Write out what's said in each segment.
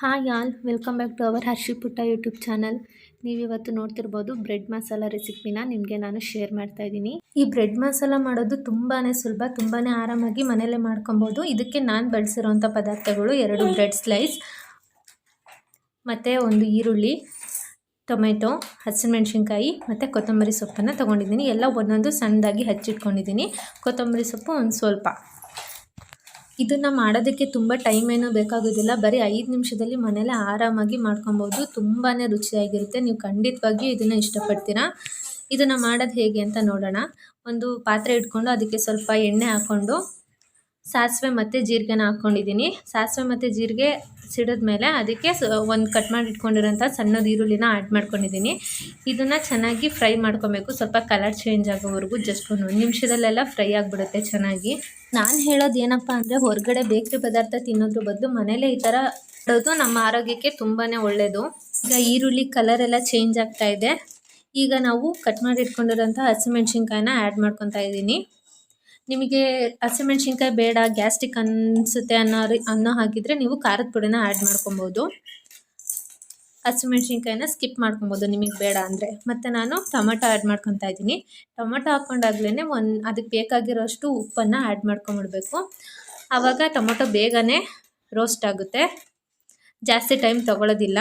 Hi all, welcome back to our Harshi Putta YouTube channel. ನೀವಿವತ್ತು ನೋಡ್ತಿರ್ಬೋದು bread masala ರೆಸಿಪಿನ ನಿಮಗೆ ನಾನು ಶೇರ್ ಮಾಡ್ತಾ ಇದ್ದೀನಿ. ಈ ಬ್ರೆಡ್ ಮಸಾಲ ಮಾಡೋದು ತುಂಬಾ ಸುಲಭ ತುಂಬಾ ಆರಾಮಾಗಿ ಮನೆಯಲ್ಲೇ ಮಾಡ್ಕೊಬೋದು. ಇದಕ್ಕೆ ನಾನು ಬಳಸಿರೋಂಥ ಪದಾರ್ಥಗಳು ಎರಡು ಬ್ರೆಡ್ ಸ್ಲೈಸ್, ಮತ್ತು ಒಂದು ಈರುಳ್ಳಿ, ಟೊಮೆಟೊ, ಹಸಿಮೆಣ್ಸಿನ್ಕಾಯಿ, ಮತ್ತು ಕೊತ್ತಂಬರಿ ಸೊಪ್ಪನ್ನು ತೊಗೊಂಡಿದ್ದೀನಿ. ಎಲ್ಲ ಒಂದೊಂದು ಸಣ್ಣದಾಗಿ ಹಚ್ಚಿಟ್ಕೊಂಡಿದ್ದೀನಿ. ಕೊತ್ತಂಬರಿ ಸೊಪ್ಪು ಒಂದು ಸ್ವಲ್ಪ. ಇದನ್ನು ಮಾಡೋದಕ್ಕೆ ತುಂಬ ಟೈಮ್ ಏನೂ ಬೇಕಾಗೋದಿಲ್ಲ. ಬರೀ ಐದು ನಿಮಿಷದಲ್ಲಿ ಮನೇಲೆ ಆರಾಮಾಗಿ ಮಾಡ್ಕೊಬೋದು. ತುಂಬಾ ರುಚಿಯಾಗಿರುತ್ತೆ. ನೀವು ಖಂಡಿತವಾಗಿಯೂ ಇದನ್ನು ಇಷ್ಟಪಡ್ತೀರಾ? ಇದನ್ನು ಮಾಡೋದು ಹೇಗೆ ಅಂತ ನೋಡೋಣ. ಒಂದು ಪಾತ್ರೆ ಇಟ್ಕೊಂಡು ಅದಕ್ಕೆ ಸ್ವಲ್ಪ ಎಣ್ಣೆ ಹಾಕ್ಕೊಂಡು ಸಾಸಿವೆ ಮತ್ತು ಜೀರಿಗೆನ ಹಾಕ್ಕೊಂಡಿದ್ದೀನಿ ಸಾಸಿವೆ ಮತ್ತು ಜೀರಿಗೆ ಸಿಡಿದ ಮೇಲೆ ಅದಕ್ಕೆ ಒಂದು ಕಟ್ ಮಾಡಿ ಇಟ್ಕೊಂಡಿರೋಂಥ ಸಣ್ಣದ ಈರುಳ್ಳಿನ ಆ್ಯಡ್ ಮಾಡ್ಕೊಂಡಿದ್ದೀನಿ. ಇದನ್ನು ಚೆನ್ನಾಗಿ ಫ್ರೈ ಮಾಡ್ಕೊಬೇಕು. ಸ್ವಲ್ಪ ಕಲರ್ ಚೇಂಜ್ ಆಗೋವರೆಗೂ ಜಸ್ಟ್ ಒಂದು ನಿಮಿಷದಲ್ಲೆಲ್ಲ ಫ್ರೈ ಆಗಿಬಿಡುತ್ತೆ ಚೆನ್ನಾಗಿ. ನಾನು ಹೇಳೋದು ಏನಪ್ಪ ಅಂದರೆ ಹೊರಗಡೆ ಬೇಕ್ರಿ ಪದಾರ್ಥ ತಿನ್ನೋದ್ರ ಬದಲು ಮನೇಲೇ ಈ ಥರ ಮಾಡೋದು ನಮ್ಮ ಆರೋಗ್ಯಕ್ಕೆ ತುಂಬಾ ಒಳ್ಳೆಯದು ಈಗ ಈರುಳ್ಳಿ ಕಲರ್ ಎಲ್ಲ ಚೇಂಜ್ ಆಗ್ತಾ ಇದೆ. ಈಗ ನಾವು ಕಟ್ ಮಾಡಿ ಇಟ್ಕೊಂಡಿರೋಂಥ ಹಸಿಮೆಣ್ಸಿನ್ಕಾಯಿನ ಆ್ಯಡ್ ಮಾಡ್ಕೊತಾ ಇದ್ದೀನಿ. ನಿಮಗೆ ಹಸಿಮೆಣ್ಸಿನ್ಕಾಯಿ ಬೇಡ, ಗ್ಯಾಸ್ಟ್ರಿಕ್ ಅನಿಸುತ್ತೆ ಅನ್ನೋ ಅನ್ನೋ ಹಾಗಿದ್ರೆ ನೀವು ಖಾರದ ಪುಡಿನ ಆ್ಯಡ್ ಮಾಡ್ಕೊಬೋದು. ಹಸಿಮೆಣ್ಸಿನ್ಕಾಯಿನ ಸ್ಕಿಪ್ ಮಾಡ್ಕೊಬೋದು ನಿಮಗೆ ಬೇಡ ಅಂದರೆ. ಮತ್ತು ನಾನು ಟೊಮೆಟೊ ಆ್ಯಡ್ ಮಾಡ್ಕೊತಾ ಇದ್ದೀನಿ. ಟೊಮೆಟೊ ಹಾಕ್ಕೊಂಡಾಗ್ಲೇ ಒಂದು ಅದಕ್ಕೆ ಬೇಕಾಗಿರೋಷ್ಟು ಉಪ್ಪನ್ನು ಆ್ಯಡ್ ಮಾಡ್ಕೊಂಬಿಡ್ಬೇಕು. ಆವಾಗ ಟೊಮೊಟೊ ಬೇಗನೆ ರೋಸ್ಟ್ ಆಗುತ್ತೆ. ಜಾಸ್ತಿ ಟೈಮ್ ತೊಗೊಳೋದಿಲ್ಲ.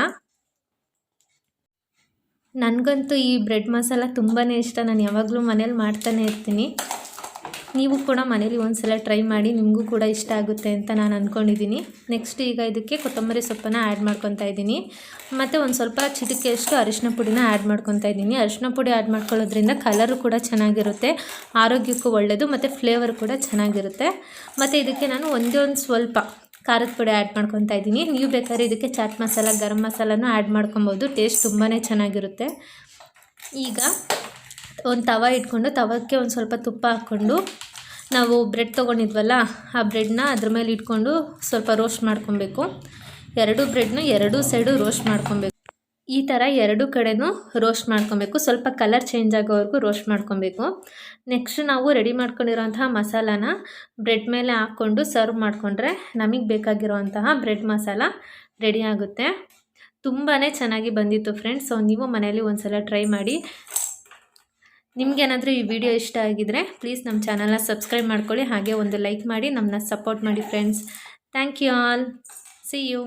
ನನಗಂತೂ ಈ ಬ್ರೆಡ್ ಮಸಾಲ ತುಂಬಾ ಇಷ್ಟ. ನಾನು ಯಾವಾಗಲೂ ಮನೇಲಿ ಮಾಡ್ತಾನೆ ಇರ್ತೀನಿ. ನೀವು ಕೂಡ ಮನೇಲಿ ಒಂದು ಸಲ ಟ್ರೈ ಮಾಡಿ ನಿಮಗೂ ಕೂಡ ಇಷ್ಟ ಆಗುತ್ತೆ ಅಂತ ನಾನು ಅಂದ್ಕೊಂಡಿದ್ದೀನಿ ನೆಕ್ಸ್ಟ್ ಈಗ ಇದಕ್ಕೆ ಕೊತ್ತಂಬರಿ ಸೊಪ್ಪನ್ನು ಆ್ಯಡ್ ಮಾಡ್ಕೊತಾ ಇದ್ದೀನಿ ಮತ್ತು ಒಂದು ಸ್ವಲ್ಪ ಚಿಟಿಕೆಯಷ್ಟು ಅರಿಶಿನ ಪುಡಿನ ಆ್ಯಡ್ ಮಾಡ್ಕೊತಾ ಇದ್ದೀನಿ ಅರಿಶಿನ ಪುಡಿ ಆ್ಯಡ್ ಮಾಡ್ಕೊಳ್ಳೋದ್ರಿಂದ ಕಲರು ಕೂಡ ಚೆನ್ನಾಗಿರುತ್ತೆ. ಆರೋಗ್ಯಕ್ಕೂ ಒಳ್ಳೆಯದು ಮತ್ತು ಫ್ಲೇವರ್ ಕೂಡ ಚೆನ್ನಾಗಿರುತ್ತೆ. ಮತ್ತು ಇದಕ್ಕೆ ನಾನು ಒಂದೇ ಒಂದು ಸ್ವಲ್ಪ ಖಾರದ ಪುಡಿ ಆ್ಯಡ್ ಮಾಡ್ಕೊತಾ ಇದ್ದೀನಿ ನೀವು ಬೇಕಾದ್ರೆ ಇದಕ್ಕೆ ಚಾಟ್ ಮಸಾಲ, ಗರಂ ಮಸಾಲನೂ ಆ್ಯಡ್ ಮಾಡ್ಕೊಬೋದು. ಟೇಸ್ಟ್ ತುಂಬಾ ಚೆನ್ನಾಗಿರುತ್ತೆ. ಈಗ ಒಂದು ತವ ಇಟ್ಕೊಂಡು ತವಕ್ಕೆ ಒಂದು ಸ್ವಲ್ಪ ತುಪ್ಪ ಹಾಕ್ಕೊಂಡು ನಾವು ಬ್ರೆಡ್ ತೊಗೊಂಡಿದ್ವಲ್ಲ, ಆ ಬ್ರೆಡ್ನ ಅದ್ರ ಮೇಲೆ ಇಟ್ಕೊಂಡು ಸ್ವಲ್ಪ ರೋಸ್ಟ್ ಮಾಡ್ಕೊಬೇಕು. ಎರಡು ಬ್ರೆಡ್ನ ಎರಡೂ ಸೈಡು ರೋಸ್ಟ್ ಮಾಡ್ಕೊಬೇಕು. ಈ ಥರ ಎರಡು ಕಡೆನೂ ರೋಸ್ಟ್ ಮಾಡ್ಕೊಬೇಕು. ಸ್ವಲ್ಪ ಕಲರ್ ಚೇಂಜ್ ಆಗೋವರೆಗೂ ರೋಸ್ಟ್ ಮಾಡ್ಕೊಬೇಕು. ನೆಕ್ಸ್ಟ್ ನಾವು ರೆಡಿ ಮಾಡ್ಕೊಂಡಿರೋಂತಹ ಮಸಾಲಾನ ಬ್ರೆಡ್ ಮೇಲೆ ಹಾಕ್ಕೊಂಡು ಸರ್ವ್ ಮಾಡಿಕೊಂಡ್ರೆ ನಮಗೆ ಬೇಕಾಗಿರುವಂತಹ ಬ್ರೆಡ್ ಮಸಾಲ ರೆಡಿ ಆಗುತ್ತೆ. ತುಂಬಾ ಚೆನ್ನಾಗಿ ಬಂದಿತ್ತು ಫ್ರೆಂಡ್ಸ್, ಸೊ ನೀವು ಮನೇಲಿ ಒಂದು ಸಲ ಟ್ರೈ ಮಾಡಿ. ನಿಮಗೇನಾದರೂ ಈ ವಿಡಿಯೋ ಇಷ್ಟ ಆಗಿದರೆ ಪ್ಲೀಸ್ ನಮ್ಮ ಚಾನಲ್ನ ಸಬ್ಸ್ಕ್ರೈಬ್ ಮಾಡ್ಕೊಳ್ಳಿ, ಹಾಗೆ ಒಂದು ಲೈಕ್ ಮಾಡಿ ನಮ್ಮನ್ನ ಸಪೋರ್ಟ್ ಮಾಡಿ friends thank you all see you